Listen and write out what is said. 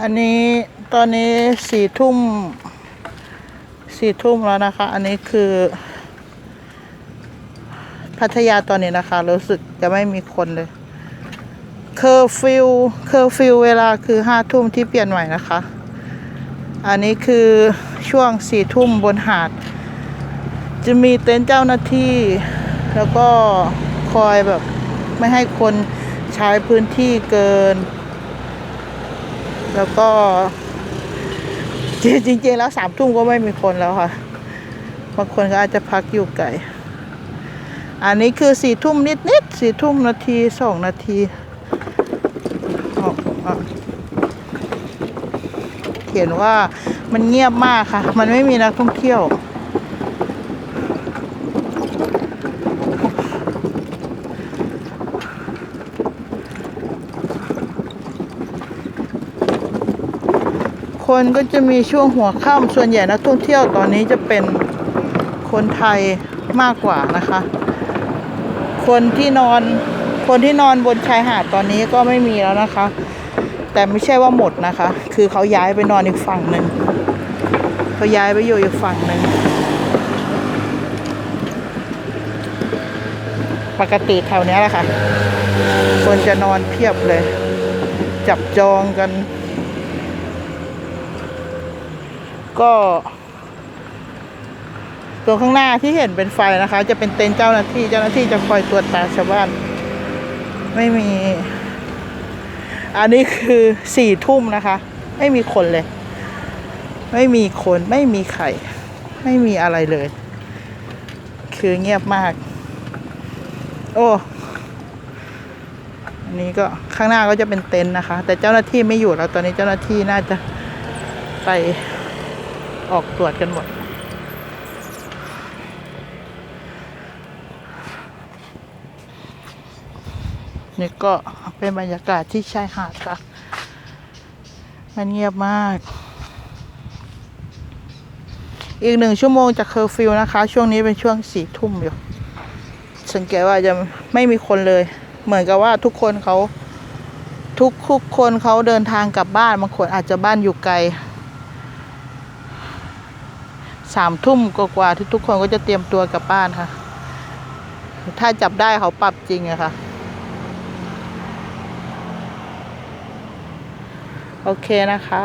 อันนี้ตอนนี้สี่ทุ่มสี่ทุ่มแล้วนะคะ อันนี้คือ พัทยาตอนนี้นะคะ รู้สึกจะไม่มีคนเลย เคอร์ฟิวเคอร์ฟิวเวลาคือห้าทุ่มที่เปลี่ยนใหม่นะคะ อันนี้คือช่วงสี่ทุ่มบนหาด จะมีเต็นท์เจ้าหน้าที่ แล้วก็คอยแบบไม่ให้คนใช้พื้นที่เกิน แล้วก็ จริงๆแล้วสามทุ่มก็ไม่มีคนแล้วค่ะ บางคนก็อาจจะพักอยู่ไกลอันนี้คือสี่ทุ่มนิดๆสี่ทุ่มนาทีสองนาทีออกอะเขียนว่ามันเงียบมากค่ะ มันไม่มีนักท่องเที่ยว คนก็จะมีช่วงหัวค่ำส่วนใหญ่นักท่องเที่ยวตอนนี้จะเป็นคนไทยมากกว่านะคะ คนที่นอนคนที่นอนบนชายหาดตอนนี้ก็ไม่มีแล้วนะคะ แต่ไม่ใช่ว่าหมดนะคะ คือเขาย้ายไปนอนอีกฝั่งหนึ่งเขาย้ายไปอยู่อีกฝั่งหนึ่งปกติแถวนี้แหละค่ะ คนจะนอนเพียบเลย จับจองกัน ก็ตรงข้างหน้าที่เห็นเป็นไฟนะคะ จะเป็นเต็นท์เจ้าหน้าที่เจ้าหน้าที่จะคอยตรวจตาชาวบ้าน ไม่มี อันนี้คือสี่ทุ่มนะคะ ไม่มีคนเลย ไม่มีคนไม่มีใครไม่มีอะไรเลย คือเงียบมาก โอ้อันนี้ก็ข้างหน้าก็จะเป็นเต็นท์นะคะ แต่เจ้าหน้าที่ไม่อยู่แล้วตอนนี้เจ้าหน้าที่น่าจะไป ออกตรวจกันหมด นี่ก็เป็นบรรยากาศที่ชายหาดค่ะ มันเงียบมาก อีกหนึ่งชั่วโมงจากเคอร์ฟิวนะคะ ช่วงนี้เป็นช่วงสี่ทุ่มอยู่ สังเกตว่าจะไม่มีคนเลย เหมือนกับว่าทุกคนเขาทุกทุกคนเขาเดินทางกลับบ้านบางคนอาจจะบ้านอยู่ไกล สามทุ่มกว่าๆที่ทุกคนก็จะเตรียมตัวกลับบ้านค่ะ ถ้าจับได้เขาปรับจริงอะค่ะ โอเคนะคะ